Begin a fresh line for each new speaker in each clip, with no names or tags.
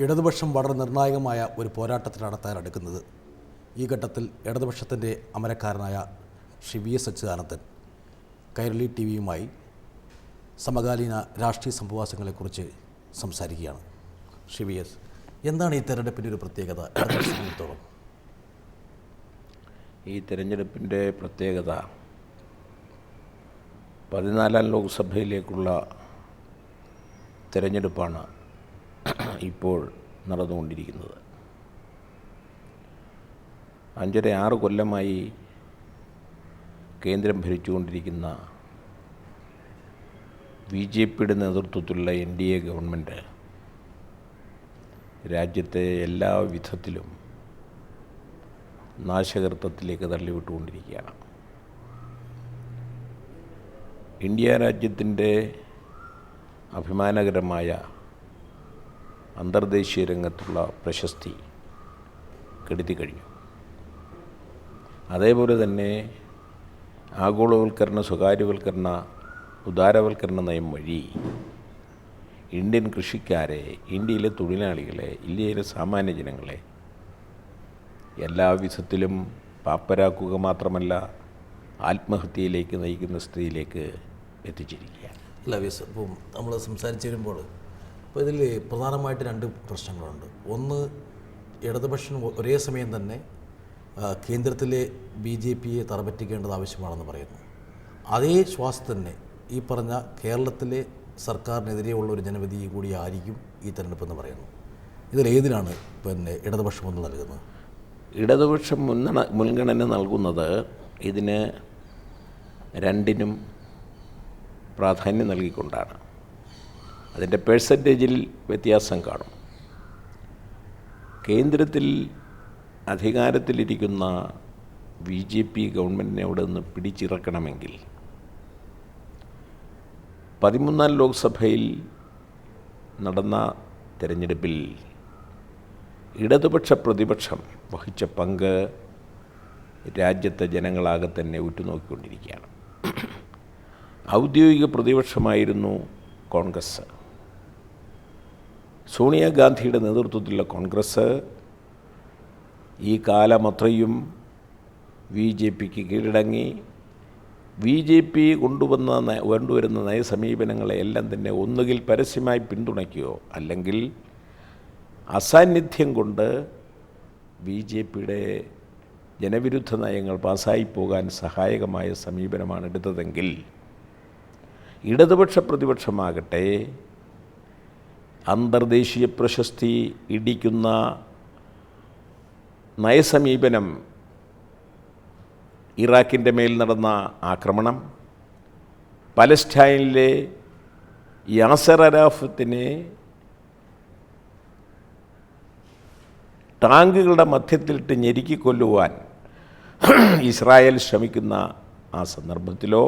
ഇടതുപക്ഷം വളരെ നിർണായകമായ ഒരു പോരാട്ടത്തിലാണ് തയ്യാറെടുക്കുന്നത്. ഈ ഘട്ടത്തിൽ ഇടതുപക്ഷത്തിന്റെ അമരക്കാരനായ Shri V S Achuthanandan Kairali T വിയുമായി സമകാലീന രാഷ്ട്രീയ സംഭവാസങ്ങളെക്കുറിച്ച് സംസാരിക്കുകയാണ്. ശ്രീ വി എസ് എന്താണ് ഈ തെരഞ്ഞെടുപ്പിന്റെ ഒരു പ്രത്യേകത? സംബന്ധിച്ചിടത്തോളം
ഈ തിരഞ്ഞെടുപ്പിന്റെ പ്രത്യേകത പതിനാലാം ലോക്സഭയിലേക്കുള്ള തിരഞ്ഞെടുപ്പാണ്. ഇപ്പോൾ നടന്നുകൊണ്ടിരിക്കുന്നത്. അഞ്ചര ആറ് കൊല്ലമായി കേന്ദ്രം ഭരിച്ചുകൊണ്ടിരിക്കുന്ന ബി ജെ പിയുടെ നേതൃത്വത്തിലുള്ള എൻ ഡി എ ഗവൺമെന്റ് രാജ്യത്തെ എല്ലാ വിധത്തിലും നാശകർത്തത്തിലേക്ക് തള്ളിവിട്ടുകൊണ്ടിരിക്കുകയാണ്. ഇന്ത്യ രാജ്യത്തിന്റെ അഭിമാനകരമായ അന്തർദേശീയ രംഗത്തുള്ള പ്രശസ്തി കെടുത്തി കഴിഞ്ഞു. അതേപോലെ തന്നെ ആഗോളവൽക്കരണ സ്വകാര്യവൽക്കരണ ഉദാരവൽക്കരണ നയം വഴി ഇന്ത്യൻ കൃഷിക്കാരെ ഇന്ത്യയിലെ തൊഴിലാളികളെ ഇന്ത്യയിലെ സാമാന്യ ജനങ്ങളെ എല്ലാ വിധത്തിലും പാപ്പരാക്കുക മാത്രമല്ല ആത്മഹത്യയിലേക്ക് നയിക്കുന്ന സ്ഥിതിയിലേക്ക് എത്തിച്ചിരിക്കുകയാണ്.
അല്ല വിസ് ഇപ്പം നമ്മൾ സംസാരിച്ചു വരുമ്പോൾ ഇപ്പോൾ ഇതിൽ പ്രധാനമായിട്ട് രണ്ട് പ്രശ്നങ്ങളുണ്ട്. ഒന്ന് ഇടതുപക്ഷം ഒരേ സമയം തന്നെ കേന്ദ്രത്തിലെ ബി ജെ പിയെ തറപറ്റിക്കേണ്ടത് ആവശ്യമാണെന്ന് പറയുന്നു. അതേ ശ്വാസം തന്നെ ഈ പറഞ്ഞ കേരളത്തിലെ സർക്കാരിനെതിരെയുള്ള ഒരു ജനവിധി കൂടി ആയിരിക്കും ഈ തെരഞ്ഞെടുപ്പ് എന്ന് പറയുന്നു ഇതിലേതിനാണ് പിന്നെ ഇടതുപക്ഷം ഒന്ന് നൽകുന്നത്?
ഇടതുപക്ഷം മുൻഗണ മുൻഗണന നൽകുന്നത് ഇതിന് രണ്ടിനും പ്രാധാന്യം നൽകിക്കൊണ്ടാണ്. അതിന്റെ പേഴ്സന്റേജിൽ വ്യത്യാസം കാണും. കേന്ദ്രത്തിൽ അധികാരത്തിലിരിക്കുന്ന ബി ജെ പി ഗവൺമെന്റിനെ അവിടെ നിന്ന് പിടിച്ചിറക്കണമെങ്കിൽ പതിമൂന്നാം ലോക്സഭയിൽ നടന്ന തെരഞ്ഞെടുപ്പിൽ ഇടതുപക്ഷ പ്രതിപക്ഷം വഹിച്ച പങ്ക് രാജ്യത്തെ ജനങ്ങളാകെ തന്നെ ഉറ്റുനോക്കിക്കൊണ്ടിരിക്കുകയാണ്. ഔദ്യോഗിക പ്രതിപക്ഷമായിരുന്നു കോൺഗ്രസ്. സോണിയാഗാന്ധിയുടെ നേതൃത്വത്തിലുള്ള കോൺഗ്രസ് ഈ കാലമത്രയും ബി ജെ പിക്ക് കീഴടങ്ങി. ബി ജെ പി കൊണ്ടുവന്ന കൊണ്ടുവരുന്ന നയസമീപനങ്ങളെ എല്ലാം തന്നെ ഒന്നുകിൽ പരസ്യമായി പിന്തുണയ്ക്കുകയോ അല്ലെങ്കിൽ അസാന്നിധ്യം കൊണ്ട് ബി ജെ പിയുടെ ജനവിരുദ്ധ നയങ്ങൾ പാസ്സായി പോകാൻ സഹായകമായ സമീപനമാണ് എടുത്തതെങ്കിൽ ഇടതുപക്ഷ പ്രതിപക്ഷമാകട്ടെ അന്തർദേശീയ പ്രശസ്തി ഇടിക്കുന്ന നയസമീപനം ഇറാഖിന്റെ മേൽ നടന്ന ആക്രമണം പലസ്റ്റൈനിലെ യാസർ അരാഫത്തിനെ ടാങ്കുകളുടെ മധ്യത്തിലിട്ട് ഞെരുക്കിക്കൊല്ലുവാൻ ഇസ്രായേൽ ശ്രമിക്കുന്ന ആ സന്ദർഭത്തിലോ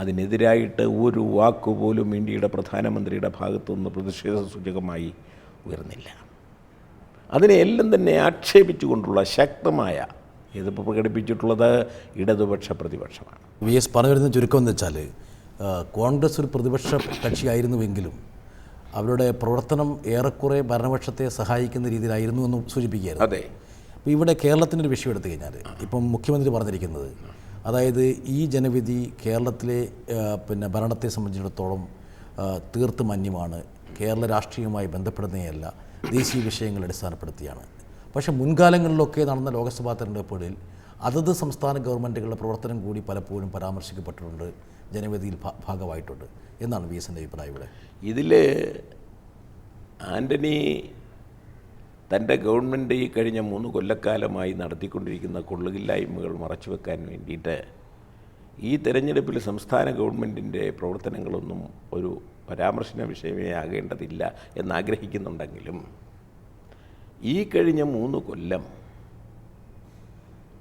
അതിനെതിരായിട്ട് ഒരു വാക്കുപോലും ഇന്ത്യയുടെ പ്രധാനമന്ത്രിയുടെ ഭാഗത്തുനിന്ന് പ്രതിഷേധ സൂചകമായി ഉയർന്നില്ല. അതിനെയെല്ലാം തന്നെ ആക്ഷേപിച്ചുകൊണ്ടുള്ള ശക്തമായ എതിർപ്പ് പ്രകടിപ്പിച്ചിട്ടുള്ളത് ഇടതുപക്ഷ പ്രതിപക്ഷമാണ്.
വി എസ് പറഞ്ഞു വരുന്ന ചുരുക്കം എന്ന് വെച്ചാൽ കോൺഗ്രസ് ഒരു പ്രതിപക്ഷ കക്ഷിയായിരുന്നുവെങ്കിലും അവരുടെ പ്രവർത്തനം ഏറെക്കുറെ ഭരണപക്ഷത്തെ സഹായിക്കുന്ന രീതിയിലായിരുന്നു എന്ന് സൂചിപ്പിക്കുകയായിരുന്നു.
അതെ.
അപ്പോൾ ഇവിടെ കേരളത്തിന്റെ ഒരു വിഷയം എടുത്തു കഴിഞ്ഞാൽ ഇപ്പം മുഖ്യമന്ത്രി പറഞ്ഞിരിക്കുന്നത് അതായത് ഈ ജനവിധി കേരളത്തിലെ പിന്നെ ഭരണത്തെ സംബന്ധിച്ചിടത്തോളം തീർത്ത് മന്യമാണ്. കേരള രാഷ്ട്രീയവുമായി ബന്ധപ്പെടുന്നതല്ല ദേശീയ വിഷയങ്ങൾ അടിസ്ഥാനപ്പെടുത്തിയാണ്. പക്ഷേ മുൻകാലങ്ങളിലൊക്കെ നടന്ന ലോക്സഭാ തെരഞ്ഞെടുപ്പുകളിൽ അതത് സംസ്ഥാന ഗവൺമെന്റുകളുടെ പ്രവർത്തനം കൂടി പലപ്പോഴും പരാമർശിക്കപ്പെട്ടിട്ടുണ്ട്. ജനവിധിയിൽ ഭാഗമായിട്ടുണ്ട്. എന്നാണ് വി എസിന്റെ അഭിപ്രായം ഇവിടെ.
ഇതിൽ ആന്റണി തന്റെ ഗവൺമെന്റ് ഈ കഴിഞ്ഞ മൂന്ന് കൊല്ലക്കാലമായി നടത്തിക്കൊണ്ടിരിക്കുന്ന കൊള്ളുകില്ലായ്മകൾ മറച്ചുവെക്കാൻ വേണ്ടിയിട്ട് ഈ തെരഞ്ഞെടുപ്പിൽ സംസ്ഥാന ഗവൺമെന്റിന്റെ പ്രവർത്തനങ്ങളൊന്നും ഒരു പരാമർശന വിഷയമേ ആകേണ്ടതില്ല എന്നാഗ്രഹിക്കുന്നുണ്ടെങ്കിലും ഈ കഴിഞ്ഞ മൂന്ന് കൊല്ലം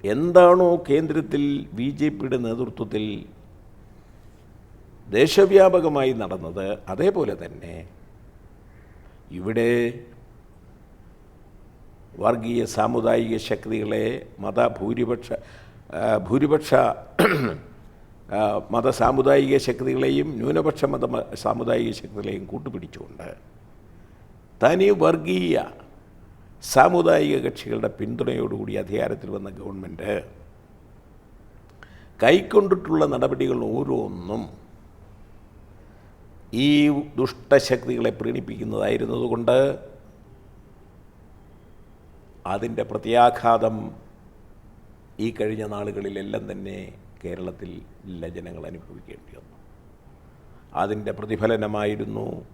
എന്താണോ കേന്ദ്രത്തിൽ ബി ജെ പിയുടെ നേതൃത്വത്തിൽ ദേശവ്യാപകമായി നടന്നത് അതേപോലെ തന്നെ ഇവിടെ വർഗീയ സാമുദായിക ശക്തികളെ മതഭൂരിപക്ഷ ഭൂരിപക്ഷ മത സാമുദായിക ശക്തികളെയും ന്യൂനപക്ഷ മത സാമുദായിക ശക്തികളെയും കൂട്ടുപിടിച്ചുകൊണ്ട് തനി വർഗീയ സാമുദായിക കക്ഷികളുടെ പിന്തുണയോടുകൂടി അധികാരത്തിൽ വന്ന ഗവൺമെന്റ് കൈക്കൊണ്ടിട്ടുള്ള നടപടികൾ ഓരോന്നും ഈ ദുഷ്ടശക്തികളെ പ്രീണിപ്പിക്കുന്നതായിരുന്നതുകൊണ്ട് അതിന്റെ പ്രത്യാഘാതം ഈ കഴിഞ്ഞ നാളുകളിലെല്ലാം തന്നെ കേരളത്തിൽ ജനങ്ങൾ അനുഭവിക്കേണ്ടി വന്നു. അതിന്റെ പ്രതിഫലനമായിരുന്നു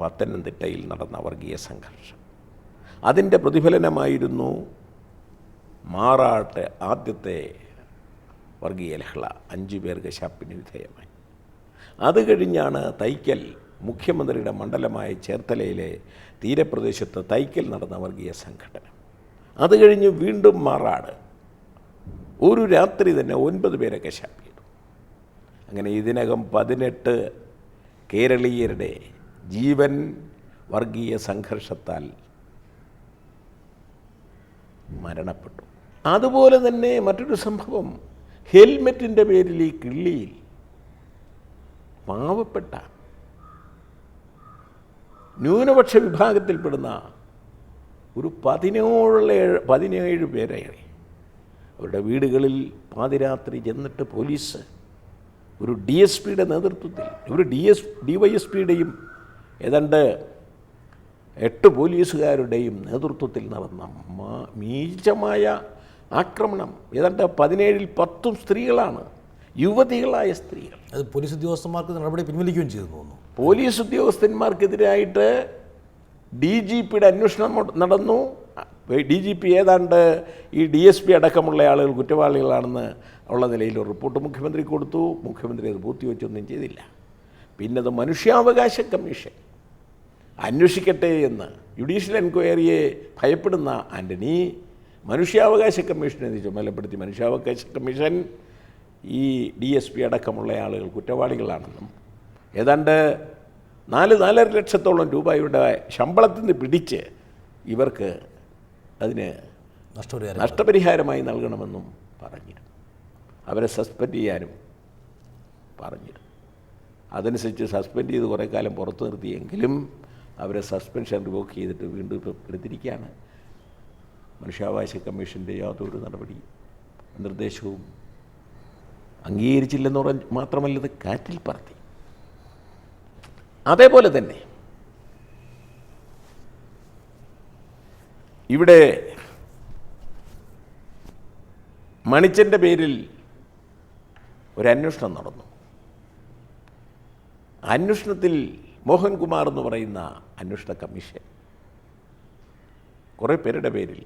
പത്തനംതിട്ടയിൽ നടന്ന വർഗീയ സംഘർഷം. അതിന്റെ പ്രതിഫലനമായിരുന്നു മാറാട്ട് ആദ്യത്തെ വർഗീയ ലഹള അഞ്ചു പേർക്ക് ശാപ്പിന് വിധേയമായി. അത് കഴിഞ്ഞാണ് തൈക്കൽ മുഖ്യമന്ത്രിയുടെ മണ്ഡലമായ ചേർത്തലയിലെ തീരപ്രദേശത്ത് തൈക്കൽ നടന്ന വർഗീയ സംഘടന. അത് കഴിഞ്ഞ് വീണ്ടും മാറാട്. ഒരു രാത്രി തന്നെ ഒൻപത് പേരൊക്കെ ചെയ്തു. അങ്ങനെ ഇതിനകം പതിനെട്ട് കേരളീയരുടെ ജീവൻ വർഗീയ സംഘർഷത്താൽ മരണപ്പെട്ടു. അതുപോലെ തന്നെ മറ്റൊരു സംഭവം ഹെൽമെറ്റിന്റെ പേരിൽ ഈ കിള്ളിയിൽ പാവപ്പെട്ട ന്യൂനപക്ഷ വിഭാഗത്തിൽപ്പെടുന്ന ഒരു പതിനേഴ് പതിനേഴ് പേരെ അവരുടെ വീടുകളിൽ പാതിരാത്രി ചെന്നിട്ട് പോലീസ് ഒരു ഡി എസ് പിയുടെ നേതൃത്വത്തിൽ ഒരു D S D Y S പിയുടെയും ഏതാണ്ട് എട്ട് പോലീസുകാരുടെയും നേതൃത്വത്തിൽ നടന്ന മീചമായ ആക്രമണം. ഏതാണ്ട് പതിനേഴിൽ പത്തും സ്ത്രീകളാണ് യുവതികളായ സ്ത്രീകൾ.
അത് പോലീസ് ഉദ്യോഗസ്ഥന്മാർക്ക് നടപടി പിൻവലിക്കുകയും ചെയ്തു തോന്നുന്നു.
പോലീസ് ഉദ്യോഗസ്ഥന്മാർക്കെതിരായിട്ട് ഡി ജി പിയുടെ അന്വേഷണം നടന്നു. ഡി ജി പി ഏതാണ്ട് ഈ ഡി എസ് പി അടക്കമുള്ള ആളുകൾ കുറ്റവാളികളാണെന്ന് ഉള്ള നിലയിൽ ഒരു റിപ്പോർട്ട് മുഖ്യമന്ത്രി കൊടുത്തു. മുഖ്യമന്ത്രി അത് പൂർത്തിവെച്ചൊന്നും ചെയ്തില്ല. പിന്നെ അത് മനുഷ്യാവകാശ കമ്മീഷൻ അന്വേഷിക്കട്ടെ എന്ന് ജുഡീഷ്യൽ എൻക്വയറിയെ ഭയപ്പെടുന്ന ആന്റണി മനുഷ്യാവകാശ കമ്മീഷനെ ചുമതലപ്പെടുത്തി. മനുഷ്യാവകാശ കമ്മീഷൻ ഈ ഡി എസ് പി അടക്കമുള്ള ആളുകൾ കുറ്റവാളികളാണെന്നും ഏതാണ്ട് നാല് നാലര ലക്ഷത്തോളം രൂപയുടെ ശമ്പളത്തിൽ നിന്ന് പിടിച്ച് ഇവർക്ക് അതിന്
നഷ്ടപരിഹാരം
നഷ്ടപരിഹാരമായി നൽകണമെന്നും പറഞ്ഞിരുന്നു അവരെ സസ്പെൻഡ് ചെയ്യാനും പറഞ്ഞിരുന്നു അതനുസരിച്ച് സസ്പെൻഡ് ചെയ്ത് കുറേ കാലം പുറത്തു നിർത്തിയെങ്കിലും അവരെ സസ്പെൻഷൻ റിവോക്ക് ചെയ്തിട്ട് വീണ്ടും ഇപ്പോൾ എടുത്തിരിക്കുകയാണ്. മനുഷ്യാവകാശ കമ്മീഷന്റെ യാതൊരു നടപടി നിർദ്ദേശവും അംഗീകരിച്ചില്ലെന്ന് പറഞ്ഞ് മാത്രമല്ലത് കാറ്റിൽ പറത്തി. അതേപോലെ തന്നെ. ഇവിടെ മണിച്ചന്റെ പേരിൽ ഒരു അന്വേഷണം നടന്നു. അന്വേഷണത്തിൽ മോഹൻകുമാർ എന്ന് പറയുന്ന അന്വേഷണ കമ്മീഷൻ കുറേ പേരുടെ പേരിൽ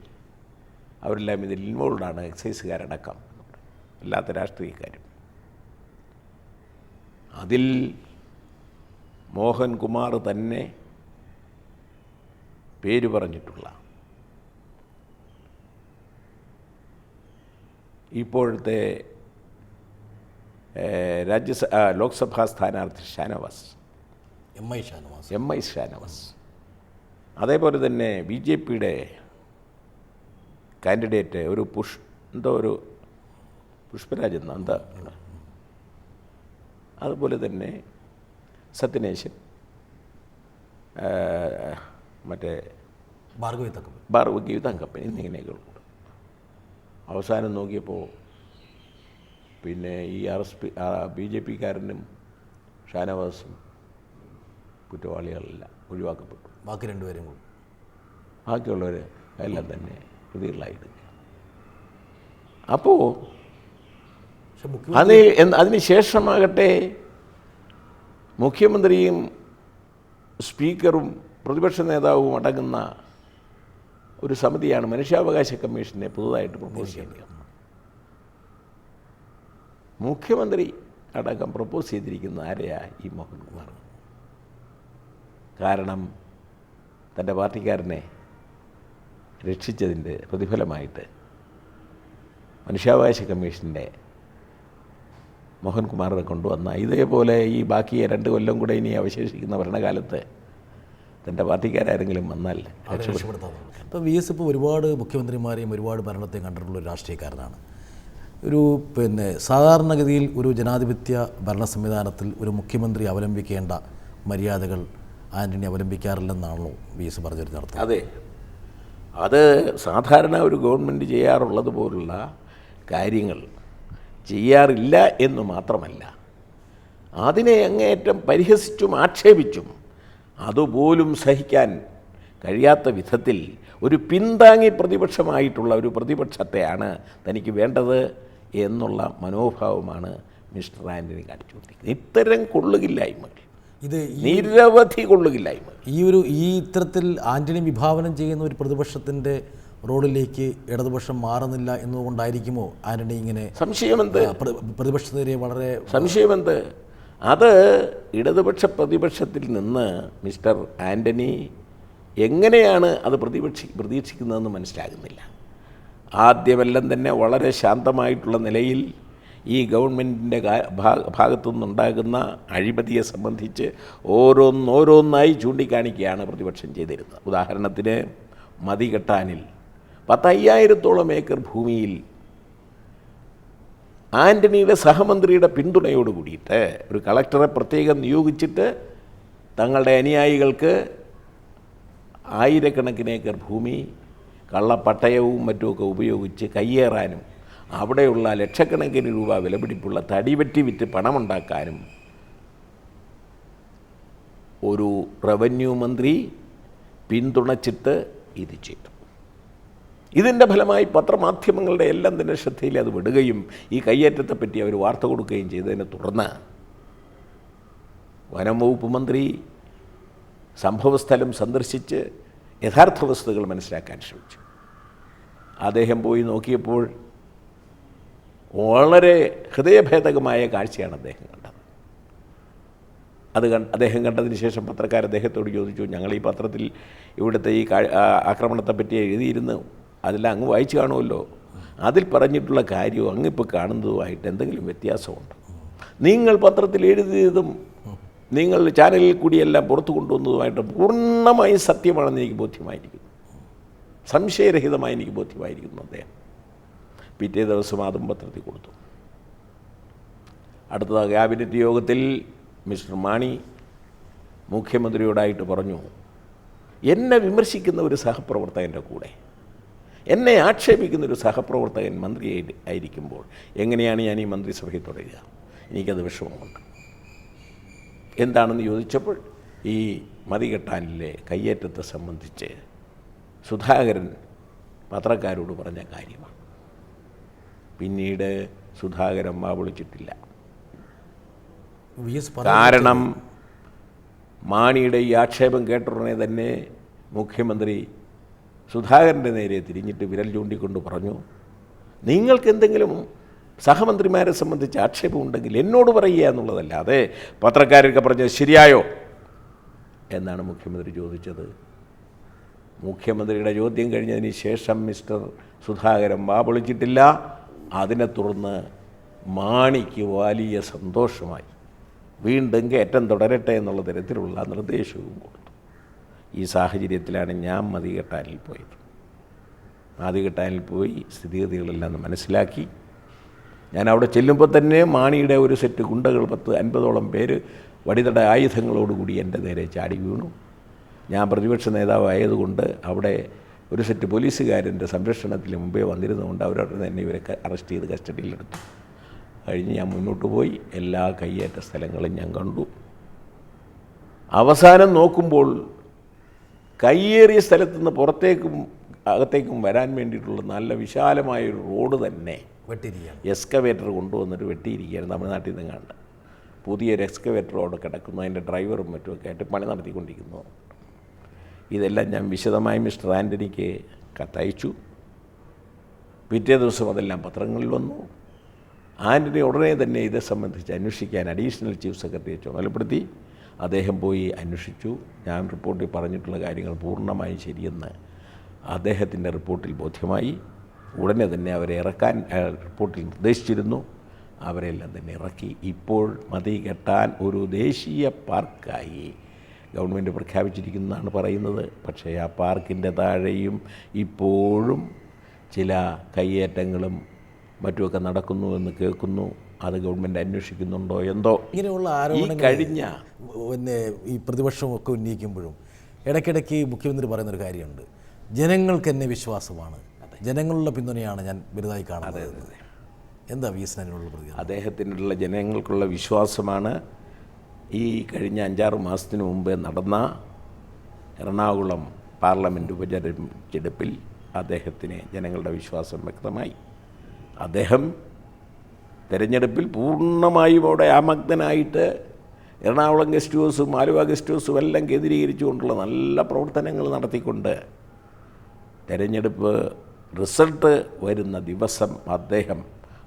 അവരെല്ലാം ഇതിൽ ഇൻവോൾവാണ് എക്സൈസുകാരടക്കം അല്ലാത്ത രാഷ്ട്രീയക്കാരും. അതിൽ മോഹൻകുമാർ തന്നെ പേര് പറഞ്ഞിട്ടുള്ള ഇപ്പോഴത്തെ രാജ്യസ ലോക്സഭാ സ്ഥാനാർത്ഥി Shanavas.
M I Shanavas.
M I Shanavas. അതേപോലെ തന്നെ ബി ജെ പിയുടെ കാൻഡിഡേറ്റ് ഒരു പുഷ് എന്തോ ഒരു പുഷ്പരാജ് എന്താ? അതുപോലെ തന്നെ സത്യനേശൻ. മറ്റേ
ഭാർഗവി
എന്നിങ്ങനെയൊക്കെ തങ്കപ്പൻ എന്നിങ്ങനെയൊക്കെയുണ്ട്. അവസാനം നോക്കിയപ്പോൾ പിന്നെ ഈ R S P B J പിക്കാരനും ഷാനവാസും കുറ്റവാളികളെല്ലാം ഒഴിവാക്കപ്പെട്ടു.
ബാക്കി രണ്ടുപേരും കൂടി.
ബാക്കിയുള്ളവർ എല്ലാം തന്നെ പ്രതികളായിട്ട് അപ്പോൾ അത് അതിന് ശേഷമാകട്ടെ മുഖ്യമന്ത്രിയും സ്പീക്കറും പ്രതിപക്ഷ നേതാവും അടങ്ങുന്ന ഒരു സമിതിയാണ് മനുഷ്യാവകാശ കമ്മീഷനെ പുതുതായിട്ട് പ്രപ്പോസ് ചെയ്തത്. മുഖ്യമന്ത്രി അടക്കം പ്രപ്പോസ് ചെയ്തിരിക്കുന്ന ആരെയാ ഈ മോഹൻകുമാർ? കാരണം തന്റെ പാർട്ടിക്കാരനെ രക്ഷിച്ചതിന്റെ പ്രതിഫലമായിട്ട് മനുഷ്യാവകാശ കമ്മീഷന്റെ മോഹൻകുമാറിനെ കൊണ്ടുവന്ന. ഇതേപോലെ ഈ ബാക്കി രണ്ട് കൊല്ലം കൂടെ ഇനി അവശേഷിക്കുന്ന ഭരണകാലത്ത് തന്റെ പാർട്ടിക്കാരെങ്കിലും വന്നാൽ
ഇപ്പോൾ വി എസ് ഇപ്പോൾ ഒരുപാട് മുഖ്യമന്ത്രിമാരെയും ഒരുപാട് ഭരണത്തെയും കണ്ടിട്ടുള്ള ഒരു രാഷ്ട്രീയക്കാരനാണ്. ഒരു പിന്നെ സാധാരണഗതിയിൽ ഒരു ജനാധിപത്യ ഭരണ സംവിധാനത്തിൽ ഒരു മുഖ്യമന്ത്രി അവലംബിക്കേണ്ട മര്യാദകൾ ആന്റണി അവലംബിക്കാറില്ലെന്നാണല്ലോ വി എസ് പറഞ്ഞു അർത്ഥം
അതെ. അത് സാധാരണ ഒരു ഗവൺമെന്റ് ചെയ്യാറുള്ളത് പോലുള്ള കാര്യങ്ങൾ ചെയ്യാറില്ല എന്ന് മാത്രമല്ല അതിനെ അങ്ങേയറ്റം പരിഹസിച്ചും ആക്ഷേപിച്ചും അതുപോലും സഹിക്കാൻ കഴിയാത്ത വിധത്തിൽ ഒരു പിന്താങ്ങി പ്രതിപക്ഷമായിട്ടുള്ള ഒരു പ്രതിപക്ഷത്തെയാണ് തനിക്ക് വേണ്ടത് എന്നുള്ള മനോഭാവമാണ് മിസ്റ്റർ ആന്റണി കാണിച്ചുകൊണ്ടിരിക്കുന്നത്. ഇത്തരം കൊള്ളുകില്ലായ്മകൾ
ഇത്
നിരവധി കൊള്ളുകില്ലായ്മകൾ.
ഈ ഒരു ഈ ഇത്തരത്തിൽ ആന്റണി വിഭാവനം ചെയ്യുന്ന ഒരു പ്രതിപക്ഷത്തിന്റെ റോഡിലേക്ക് ഇടതുപക്ഷം മാറുന്നില്ല എന്നതുകൊണ്ടായിരിക്കുമോ ആന്റണി ഇങ്ങനെ
സംശയമെന്ത്?
പ്രതിപക്ഷത്തിനെതിരെ വളരെ
സംശയമെന്ത്? അത് ഇടതുപക്ഷ പ്രതിപക്ഷത്തിൽ നിന്ന് മിസ്റ്റർ ആന്റണി എങ്ങനെയാണ് അത് പ്രതിപക്ഷി പ്രതീക്ഷിക്കുന്നതെന്ന് മനസ്സിലാകുന്നില്ല. ആദ്യമെല്ലാം തന്നെ വളരെ ശാന്തമായിട്ടുള്ള നിലയിൽ ഈ ഗവൺമെന്റിന്റെ ഭാഗത്തു നിന്നുണ്ടാകുന്ന അഴിമതിയെ സംബന്ധിച്ച് ഓരോന്നോരോന്നായി ചൂണ്ടിക്കാണിക്കുകയാണ് പ്രതിപക്ഷം ചെയ്തിരുന്നത്. ഉദാഹരണത്തിന് മതികെട്ടാനിൽ പത്തയ്യായിരത്തോളം ഏക്കർ ഭൂമിയിൽ ആന്റണിയുടെ സഹമന്ത്രിയുടെ പിന്തുണയോട് കൂടിയിട്ട് ഒരു കളക്ടറെ പ്രത്യേകം നിയോഗിച്ചിട്ട് തങ്ങളുടെ അനുയായികൾക്ക് ആയിരക്കണക്കിന് ഏക്കർ ഭൂമി കള്ളപ്പട്ടയവും മറ്റുമൊക്കെ ഉപയോഗിച്ച് കയ്യേറാനും അവിടെയുള്ള ലക്ഷക്കണക്കിന് രൂപ വിലപിടിപ്പുള്ള തടിവെട്ടി വിറ്റ് പണമുണ്ടാക്കാനും ഒരു റവന്യൂ മന്ത്രി പിന്തുണച്ചിട്ട് ഇത് ചെയ്തു. ഇതിന്റെ ഫലമായി പത്രമാധ്യമങ്ങളുടെ എല്ലാം തന്നെ ശ്രദ്ധയിൽ അത് വിടുകയും ഈ കയ്യേറ്റത്തെപ്പറ്റി അവർ വാർത്ത കൊടുക്കുകയും ചെയ്തതിനെ തുടർന്ന് വനം വകുപ്പ് മന്ത്രി സംഭവസ്ഥലം സന്ദർശിച്ച് യഥാർത്ഥ വസ്തുതകൾ മനസ്സിലാക്കാൻ ശ്രമിച്ചു. അദ്ദേഹം പോയി നോക്കിയപ്പോൾ വളരെ ഹൃദയഭേദകമായ കാഴ്ചയാണ് അദ്ദേഹം കണ്ടത്. അത് കണ് അദ്ദേഹം കണ്ടതിന് ശേഷം പത്രക്കാർ അദ്ദേഹത്തോട് ചോദിച്ചു ഞങ്ങൾ ഈ പത്രത്തിൽ ഇവിടുത്തെ ഈ ആക്രമണത്തെപ്പറ്റി എഴുതിയിരുന്നു അതെല്ലാം അങ്ങ് വായിച്ചു കാണുമല്ലോ. അതിൽ പറഞ്ഞിട്ടുള്ള കാര്യവും അങ്ങിപ്പോൾ കാണുന്നതുമായിട്ട് എന്തെങ്കിലും വ്യത്യാസമുണ്ട്? നിങ്ങൾ പത്രത്തിൽ എഴുതിയതും നിങ്ങൾ ചാനലിൽ കൂടിയെല്ലാം പുറത്തു കൊണ്ടുവന്നതുമായിട്ട് പൂർണമായും സത്യമാണെന്ന് എനിക്ക് ബോധ്യമായിരിക്കുന്നു. സംശയരഹിതമായി എനിക്ക് ബോധ്യമായിരിക്കുന്നു അദ്ദേഹം. പിറ്റേ ദിവസം അതും പത്രത്തിൽ കൊടുത്തു. അടുത്ത ക്യാബിനറ്റ് യോഗത്തിൽ മിസ്റ്റർ മാണി മുഖ്യമന്ത്രിയോടായിട്ട് പറഞ്ഞു എന്നെ വിമർശിക്കുന്ന ഒരു സഹപ്രവർത്തകന്റെ കൂടെ എന്നെ ആക്ഷേപിക്കുന്ന ഒരു സഹപ്രവർത്തകൻ മന്ത്രി ആയിരിക്കുമ്പോൾ എങ്ങനെയാണ് ഞാൻ ഈ മന്ത്രിസഭയിൽ തുടരുക? എനിക്കത് വിഷമമുണ്ട്. എന്താണെന്ന് ചോദിച്ചപ്പോൾ ഈ മതികെട്ടാനിലെ കയ്യേറ്റത്തെ സംബന്ധിച്ച് സുധാകരൻ പത്രക്കാരോട് പറഞ്ഞ കാര്യമാണ്. പിന്നീട് സുധാകരൻ മാ വിളിച്ചിട്ടില്ല.
വി
കാരണം മാണിയുടെ ഈ ആക്ഷേപം കേട്ടുടനെ തന്നെ മുഖ്യമന്ത്രി സുധാകരന്റെ നേരെ തിരിഞ്ഞിട്ട് വിരൽ ചൂണ്ടിക്കൊണ്ട് പറഞ്ഞു നിങ്ങൾക്ക് എന്തെങ്കിലും സഹമന്ത്രിമാരെ സംബന്ധിച്ച് ആക്ഷേപമുണ്ടെങ്കിൽ എന്നോട് പറയുക എന്നുള്ളതല്ലാതെ പത്രക്കാരൊക്കെ പറഞ്ഞത് ശരിയായോ? എന്നാണ് മുഖ്യമന്ത്രി ചോദിച്ചത്. മുഖ്യമന്ത്രിയുടെ ചോദ്യം കഴിഞ്ഞതിന് ശേഷം മിസ്റ്റർ സുധാകരൻ വാ പൊളിച്ചിട്ടില്ല. അതിനെ തുടർന്ന് മാണിക്ക് വലിയ സന്തോഷമായി. വീണ്ടും കയറ്റം തുടരട്ടെ എന്നുള്ള തരത്തിലുള്ള നിർദ്ദേശവും കൊടുത്തു. ഈ സാഹചര്യത്തിലാണ് ഞാൻ മതികെട്ടാനിൽ പോയത്. മതികെട്ടാനിൽ പോയി സ്ഥിതിഗതികളെല്ലാം മനസ്സിലാക്കി. ഞാൻ അവിടെ ചെല്ലുമ്പോൾ തന്നെ മാണിയുടെ ഒരു സെറ്റ് ഗുണ്ടകൾ പത്ത് അൻപതോളം പേര് വടിതട ആയുധങ്ങളോടുകൂടി എന്റെ നേരെ ചാടി വീണു. ഞാൻ പ്രതിപക്ഷ നേതാവായതുകൊണ്ട് അവിടെ ഒരു സെറ്റ് പോലീസുകാരന്റെ സംരക്ഷണത്തിന് മുമ്പേ വന്നിരുന്നുകൊണ്ട് അവരോട് തന്നെ ഇവരെ അറസ്റ്റ് ചെയ്ത് കസ്റ്റഡിയിലെടുത്തു. കഴിഞ്ഞ് ഞാൻ മുന്നോട്ട് പോയി. എല്ലാ കയ്യേറ്റ സ്ഥലങ്ങളും ഞാൻ കണ്ടു. അവസാനം നോക്കുമ്പോൾ കയ്യേറിയ സ്ഥലത്തു നിന്ന് പുറത്തേക്കും അകത്തേക്കും വരാൻ വേണ്ടിയിട്ടുള്ള നല്ല വിശാലമായ ഒരു റോഡ് തന്നെ
വെട്ടിയിരിക്കുകയാണ്.
എക്സ്കവേറ്റർ കൊണ്ടുവന്നിട്ട് വെട്ടിയിരിക്കുകയാണ് തമിഴ്നാട്ടിൽ നിന്ന് കണ്ട്. പുതിയൊരു എക്സ്കവേറ്റർ അവിടെ കിടക്കുന്നു അതിന്റെ ഡ്രൈവറും മറ്റുമൊക്കെ ആയിട്ട് പണി നടത്തിക്കൊണ്ടിരിക്കുന്നു. ഇതെല്ലാം ഞാൻ വിശദമായി മിസ്റ്റർ ആന്റണിക്ക് കത്തയച്ചു. പിറ്റേ ദിവസം അതെല്ലാം പത്രങ്ങളിൽ വന്നു. ആന്റണി ഉടനെ തന്നെ ഇതേ സംബന്ധിച്ച് അന്വേഷിക്കാൻ അഡീഷണൽ ചീഫ് സെക്രട്ടറിയെ ചുമതലപ്പെടുത്തി. അദ്ദേഹം പോയി അന്വേഷിച്ചു. ഞാൻ റിപ്പോർട്ടിൽ പറഞ്ഞിട്ടുള്ള കാര്യങ്ങൾ പൂർണമായും ശരിയെന്ന് അദ്ദേഹത്തിന്റെ റിപ്പോർട്ടിൽ ബോധ്യമായി. ഉടനെ തന്നെ അവരെ ഇറക്കാൻ റിപ്പോർട്ടിൽ നിർദ്ദേശിച്ചിരുന്നു. അവരെല്ലാം തന്നെ ഇറക്കി. ഇപ്പോൾ മതി കെട്ടാൻ ഒരു ദേശീയ പാർക്കായി ഗവൺമെന്റ് പ്രഖ്യാപിച്ചിരിക്കുന്നതാണ് പറയുന്നത്. പക്ഷേ ആ പാർക്കിന്റെ താഴെയും ഇപ്പോഴും ചില കയ്യേറ്റങ്ങളും മറ്റുമൊക്കെ നടക്കുന്നു എന്ന് കേൾക്കുന്നു. അത് ഗവൺമെന്റ് അന്വേഷിക്കുന്നുണ്ടോ എന്തോ?
ഇങ്ങനെയുള്ള
ആരോപണം
ആരോപണങ്ങൾ
കഴിഞ്ഞ
പിന്നെ ഈ പ്രതിപക്ഷമൊക്കെ ഉന്നയിക്കുമ്പോഴും ഇടയ്ക്കിടയ്ക്ക് മുഖ്യമന്ത്രി പറയുന്നൊരു കാര്യമുണ്ട്. ജനങ്ങൾക്ക് എന്നെ വിശ്വാസമാണ്. ജനങ്ങളുടെ പിന്തുണയാണ് ഞാൻ വലുതായി കാണുന്നത്. എന്താ വി എസ് അതിനുള്ള പ്രതികരണം?
അദ്ദേഹത്തിനുള്ള ജനങ്ങൾക്കുള്ള വിശ്വാസമാണ് ഈ കഴിഞ്ഞ അഞ്ചാറ് മാസത്തിന് മുമ്പ് നടന്ന എറണാകുളം പാർലമെന്റ് ഉപതെരഞ്ഞെടുപ്പിൽ അദ്ദേഹത്തിന് ജനങ്ങളുടെ വിശ്വാസം വ്യക്തമായി. അദ്ദേഹം തെരഞ്ഞെടുപ്പിൽ പൂർണമായും അവിടെ ആമഗ്നനായിട്ട് എറണാകുളം ഗസ്റ്റ് ഹൗസും ആലുവ ഗസ്റ്റ് ഹൗസും എല്ലാം കേന്ദ്രീകരിച്ചുകൊണ്ടുള്ള നല്ല പ്രവർത്തനങ്ങൾ നടത്തിക്കൊണ്ട് തെരഞ്ഞെടുപ്പ് റിസൾട്ട് വരുന്ന ദിവസം അദ്ദേഹം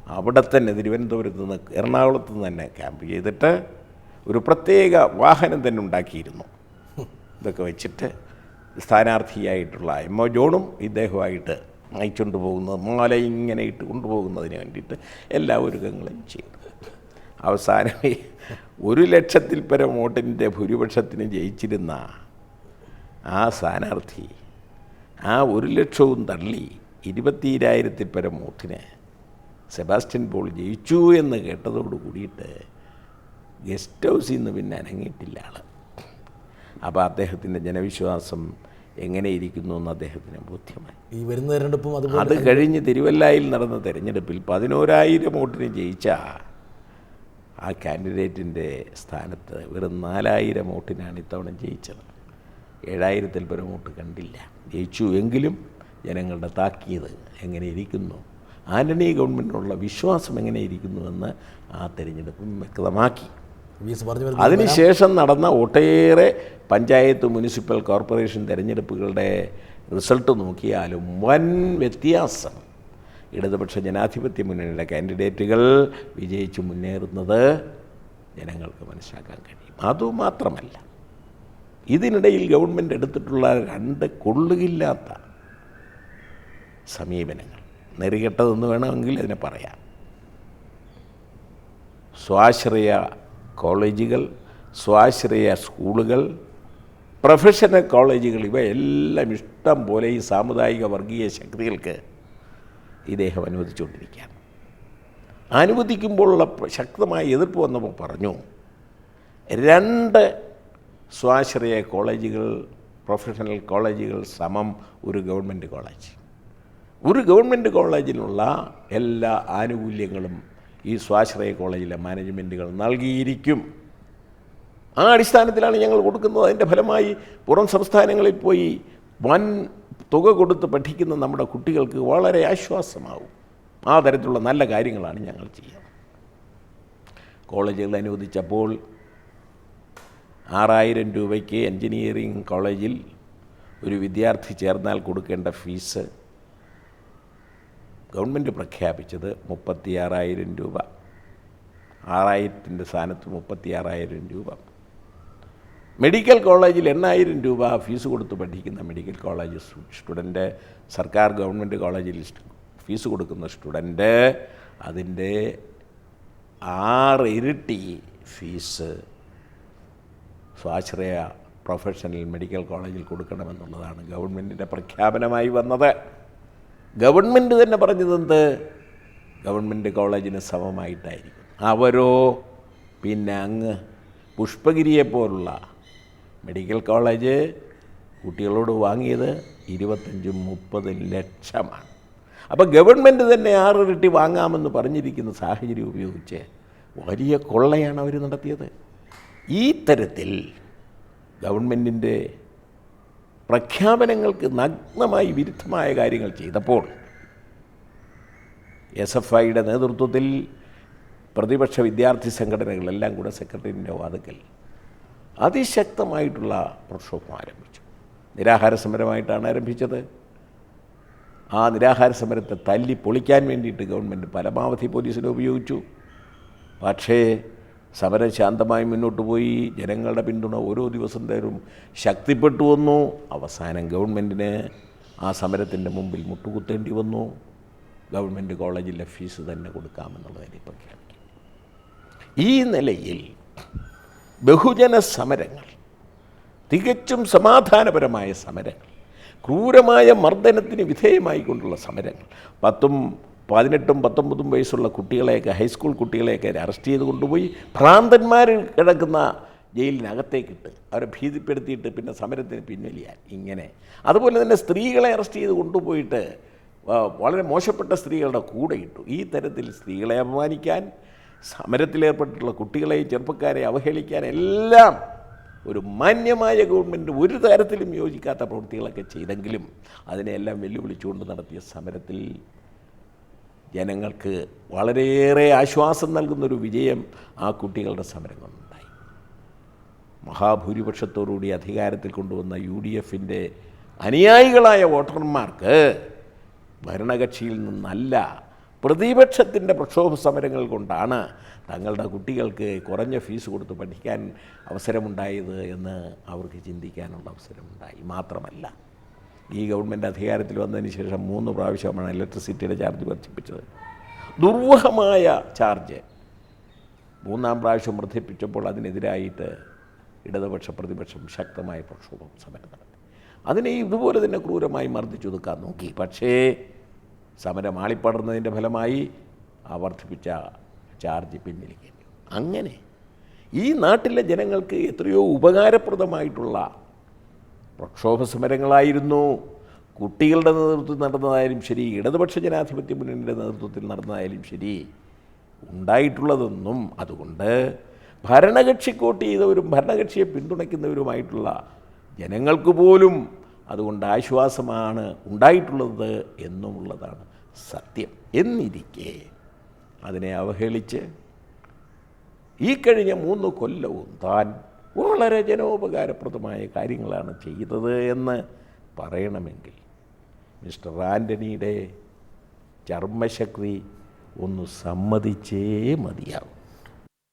അവിടെ തന്നെ തിരുവനന്തപുരത്ത് നിന്ന് എറണാകുളത്ത് നിന്ന് തന്നെ ക്യാമ്പ് ചെയ്തിട്ട് ഒരു പ്രത്യേക വാഹനം തന്നെ ഉണ്ടാക്കിയിരുന്നു. ഇതൊക്കെ വെച്ചിട്ട് സ്ഥാനാർത്ഥിയായിട്ടുള്ള എം ഒ ജോണും ഇദ്ദേഹമായിട്ട് നയിച്ചുകൊണ്ട് പോകുന്നത് മാല ഇങ്ങനെ ഇട്ട് കൊണ്ടുപോകുന്നതിന് വേണ്ടിയിട്ട് എല്ലാ ഒരുക്കങ്ങളും ചെയ്തു. അവസാനം ഒരു ലക്ഷത്തിൽ പരം വോട്ടിന്റെ ഭൂരിപക്ഷത്തിന് ജയിച്ചിരുന്ന ആ സ്ഥാനാർത്ഥി ആ ഒരു ലക്ഷവും തള്ളി ഇരുപത്തിരായിരത്തിൽ പരം വോട്ടിന് സെബാസ്റ്റ്യൻ പോൾ ജയിച്ചു എന്ന് കേട്ടതോട് കൂടിയിട്ട് ഗസ്റ്റ് ഹൗസിൽ നിന്ന് പിന്നെ അനങ്ങിയിട്ടില്ല ആൾ അപ്പോൾ അദ്ദേഹത്തിന്റെ ജനവിശ്വാസം എങ്ങനെ ഇരിക്കുന്നു എന്ന് അദ്ദേഹത്തിന് ബോധ്യമായി.
ഈ വരുന്ന തെരഞ്ഞെടുപ്പും
അത് കഴിഞ്ഞ് തിരുവല്ലായിൽ നടന്ന തെരഞ്ഞെടുപ്പിൽ പതിനോരായിരം വോട്ടിന് ജയിച്ച ആ കാൻഡിഡേറ്റിന്റെ സ്ഥാനത്ത് വെറും നാലായിരം വോട്ടിനാണ് ഇത്തവണ ജയിച്ചത്. ഏഴായിരത്തിൽ പരം വോട്ട് കണ്ടില്ല. ജയിച്ചു എങ്കിലും ജനങ്ങളുടെ താക്കീത് എങ്ങനെ ഇരിക്കുന്നു ആന്റണി ഗവൺമെന്റിനുള്ള വിശ്വാസം എങ്ങനെ ഇരിക്കുന്നുവെന്ന് ആ തെരഞ്ഞെടുപ്പും വ്യക്തമാക്കി. അതിനുശേഷം നടന്ന ഒട്ടേറെ പഞ്ചായത്ത് മുനിസിപ്പൽ കോർപ്പറേഷൻ തിരഞ്ഞെടുപ്പുകളുടെ റിസൾട്ട് നോക്കിയാലും വൻ വ്യത്യാസം. ഇടതുപക്ഷ ജനാധിപത്യ മുന്നണിയുടെ കാൻഡിഡേറ്റുകൾ വിജയിച്ച് മുന്നേറുന്നത് ജനങ്ങൾക്ക് മനസ്സിലാക്കാൻ കഴിയും. അതുമാത്രമല്ല ഇതിനിടയിൽ ഗവൺമെന്റ് എടുത്തിട്ടുള്ള രണ്ട് കൊള്ളുകില്ലാത്ത സമീപനങ്ങൾ. നെറികെട്ടതെന്ന് വേണമെങ്കിൽ അതിനെ പറയാം. സ്വാശ്രയ കോളേജുകൾ സ്വാശ്രയ സ്കൂളുകൾ പ്രൊഫഷണൽ കോളേജുകൾ ഇവയെല്ലാം ഇഷ്ടം പോലെ ഈ സാമുദായിക വർഗീയ ശക്തികൾക്ക് ഇദ്ദേഹം അനുവദിച്ചുകൊണ്ടിരിക്കുകയാണ്. അനുവദിക്കുമ്പോഴുള്ള ശക്തമായ എതിർപ്പ് വന്നപ്പോൾ പറഞ്ഞു രണ്ട് സ്വാശ്രയ കോളേജുകൾ പ്രൊഫഷണൽ കോളേജുകൾ സമം ഒരു ഗവൺമെന്റ് കോളേജ്. ഒരു ഗവൺമെന്റ് കോളേജിനുള്ള എല്ലാ ആനുകൂല്യങ്ങളും ഈ സ്വാശ്രയ കോളേജിലെ മാനേജ്മെന്റുകൾ നൽകിയിരിക്കും. ആ അടിസ്ഥാനത്തിലാണ് ഞങ്ങൾ കൊടുക്കുന്നത്. അതിന്റെ ഫലമായി പുറം സംസ്ഥാനങ്ങളിൽ പോയി വൻ തുക കൊടുത്ത് പഠിക്കുന്ന നമ്മുടെ കുട്ടികൾക്ക് വളരെ ആശ്വാസമാവും. ആ തരത്തിലുള്ള നല്ല കാര്യങ്ങളാണ് ഞങ്ങൾ ചെയ്യുന്നത് കോളേജുകൾ അനുവദിച്ചപ്പോൾ ആറായിരം രൂപയ്ക്ക് എൻജിനീയറിംഗ് കോളേജിൽ ഒരു വിദ്യാർത്ഥി ചേർന്നാൽ കൊടുക്കേണ്ട ഫീസ് ഗവൺമെന്റ് പ്രഖ്യാപിച്ചത് മുപ്പത്തിയാറായിരം രൂപ. ആറായിരത്തിന്റെ സ്ഥാനത്ത് മുപ്പത്തിയാറായിരം രൂപ. മെഡിക്കൽ കോളേജിൽ എണ്ണായിരം രൂപ ഫീസ് കൊടുത്ത് പഠിക്കുന്ന മെഡിക്കൽ കോളേജ് സ്റ്റുഡന്റ് സർക്കാർ ഗവൺമെന്റ് കോളേജിൽ ഫീസ് കൊടുക്കുന്ന സ്റ്റുഡന്റ് അതിന്റെ ആറ് ഇരട്ടി ഫീസ് സ്വാശ്രയ പ്രൊഫഷണൽ മെഡിക്കൽ കോളേജിൽ കൊടുക്കണമെന്നുള്ളതാണ് ഗവൺമെന്റിന്റെ പ്രഖ്യാപനമായി വന്നത്. ഗവൺമെന്റ് തന്നെ പറഞ്ഞതെന്ത് ഗവൺമെന്റ് കോളേജിന് സമമായിട്ടായിരിക്കും. അവരോ പിന്നെ അങ്ങ് പുഷ്പഗിരിയെ പോലുള്ള മെഡിക്കൽ കോളേജ് കുട്ടികളോട് വാങ്ങിയത് ഇരുപത്തഞ്ചും മുപ്പതും ലക്ഷമാണ്. അപ്പോൾ ഗവൺമെന്റ് തന്നെ ആറിരട്ടി വാങ്ങാമെന്ന് പറഞ്ഞിരിക്കുന്ന സാഹചര്യം ഉപയോഗിച്ച് വലിയ കൊള്ളയാണ് അവർ നടത്തിയത്. ഈ തരത്തിൽ ഗവൺമെന്റിന്റെ പ്രഖ്യാപനങ്ങൾക്ക് നഗ്നമായി വിരുദ്ധമായ കാര്യങ്ങൾ ചെയ്തപ്പോൾ എസ് എഫ് ഐയുടെ നേതൃത്വത്തിൽ പ്രതിപക്ഷ വിദ്യാർത്ഥി സംഘടനകളെല്ലാം കൂടെ സെക്രട്ടറിന്റെ വാതുക്കൽ അതിശക്തമായിട്ടുള്ള പ്രക്ഷോഭം ആരംഭിച്ചു. നിരാഹാര സമരമായിട്ടാണ് ആരംഭിച്ചത്. ആ നിരാഹാര സമരത്തെ തല്ലി പൊളിക്കാൻ വേണ്ടിയിട്ട് ഗവൺമെന്റ് പരമാവധി പോലീസിനെ ഉപയോഗിച്ചു. പക്ഷേ സമരം ശാന്തമായി മുന്നോട്ട് പോയി. ജനങ്ങളുടെ പിന്തുണ ഓരോ ദിവസം തേരും ശക്തിപ്പെട്ടു വന്നു. അവസാനം ഗവൺമെന്റിന് ആ സമരത്തിന്റെ മുമ്പിൽ മുട്ടുകുത്തേണ്ടി വന്നു. ഗവൺമെന്റ് കോളേജിലെ ഫീസ് തന്നെ കൊടുക്കാമെന്നുള്ളതിനെ പ്രഖ്യാപിക്കും ഈ നിലയിൽ ബഹുജന സമരങ്ങൾ തികച്ചും സമാധാനപരമായ സമരങ്ങൾ ക്രൂരമായ മർദ്ദനത്തിന് വിധേയമായിക്കൊണ്ടുള്ള സമരങ്ങൾ പത്തും പതിനെട്ടും പത്തൊമ്പതും വയസ്സുള്ള കുട്ടികളെയൊക്കെ ഹൈസ്കൂൾ കുട്ടികളെയൊക്കെ അറസ്റ്റ് ചെയ്ത് കൊണ്ടുപോയി ഭ്രാന്തന്മാർ കിടക്കുന്ന ജയിലിനകത്തേക്കിട്ട് അവരെ ഭീതിപ്പെടുത്തിയിട്ട് പിന്നെ സമരത്തിന് പിൻവലിയാൻ ഇങ്ങനെ. അതുപോലെ തന്നെ സ്ത്രീകളെ അറസ്റ്റ് ചെയ്ത് കൊണ്ടുപോയിട്ട് വളരെ മോശപ്പെട്ട സ്ത്രീകളുടെ കൂടെ ഇട്ടു. ഈ തരത്തിൽ സ്ത്രീകളെ അപമാനിക്കാൻ സമരത്തിലേർപ്പെട്ടിട്ടുള്ള കുട്ടികളെ ചെറുപ്പക്കാരെ അവഹേളിക്കാൻ എല്ലാം ഒരു മാന്യമായ ഗവൺമെന്റ് ഒരു തരത്തിലും യോജിക്കാത്ത പ്രവൃത്തികളൊക്കെ ചെയ്തെങ്കിലും അതിനെയെല്ലാം വെല്ലുവിളിച്ചുകൊണ്ട് നടത്തിയ സമരത്തിൽ ജനങ്ങൾക്ക് വളരെയേറെ ആശ്വാസം നൽകുന്നൊരു വിജയം ആ കുട്ടികളുടെ സമരം കൊണ്ടുണ്ടായി മഹാഭൂരിപക്ഷത്തോടുകൂടി അധികാരത്തിൽ കൊണ്ടുവന്ന യു ഡി എഫിന്റെ അനുയായികളായ വോട്ടർമാർക്ക് ഭരണകക്ഷിയിൽ നിന്നല്ല പ്രതിപക്ഷത്തിന്റെ പ്രക്ഷോഭ സമരങ്ങൾ കൊണ്ടാണ് തങ്ങളുടെ കുട്ടികൾക്ക് കുറഞ്ഞ ഫീസ് കൊടുത്ത് പഠിക്കാൻ അവസരമുണ്ടായത് എന്ന് അവർക്ക് ചിന്തിക്കാനുള്ള അവസരമുണ്ടായി. മാത്രമല്ല ഈ ഗവൺമെന്റ് അധികാരത്തിൽ വന്നതിന് ശേഷം മൂന്ന് പ്രാവശ്യമാണ് ഇലക്ട്രിസിറ്റിയുടെ ചാർജ് വർദ്ധിപ്പിച്ചത്. ദുർവഹമായ ചാർജ്. മൂന്നാം പ്രാവശ്യം വർദ്ധിപ്പിച്ചപ്പോൾ അതിനെതിരായിട്ട് ഇടതുപക്ഷ പ്രതിപക്ഷം ശക്തമായ പ്രക്ഷോഭം സമരം നടത്തി. അതിനെ ഇതുപോലെ തന്നെ ക്രൂരമായി മർദ്ദിച്ചൊതുക്കാൻ നോക്കി. പക്ഷേ സമരം ആളിപ്പടർന്നതിന്റെ ഫലമായി ആ വർദ്ധിപ്പിച്ച ചാർജ് പിൻവലിക്കേണ്ടി അങ്ങനെ ഈ നാട്ടിലെ ജനങ്ങൾക്ക് എത്രയോ ഉപകാരപ്രദമായിട്ടുള്ള പ്രക്ഷോഭ സമരങ്ങളായിരുന്നു കുട്ടികളുടെ നേതൃത്വത്തിൽ നടന്നതായാലും ശരി ഇടതുപക്ഷ ജനാധിപത്യ മുന്നണിയുടെ നേതൃത്വത്തിൽ നടന്നതായാലും ശരി ഉണ്ടായിട്ടുള്ളതെന്നും അതുകൊണ്ട് ഭരണകക്ഷി വോട്ട് ചെയ്തവരും ഭരണകക്ഷിയെ പിന്തുണയ്ക്കുന്നവരുമായിട്ടുള്ള ജനങ്ങൾക്ക് പോലും അതുകൊണ്ട് ആശ്വാസമാണ് ഉണ്ടായിട്ടുള്ളത് എന്നുമുള്ളതാണ് സത്യം. എന്നിരിക്കെ അതിനെ അവഹേളിച്ച് ഈ കഴിഞ്ഞ മൂന്ന് കൊല്ലവും താൻ വളരെ ജനോപകാരപ്രദമായ കാര്യങ്ങളാണ് ചെയ്തത് എന്ന് പറയണമെങ്കിൽ മിസ്റ്റർ ആന്റണിയുടെ ചർമ്മശക്തി ഒന്ന് സമ്മതിച്ചേ മതിയാവും.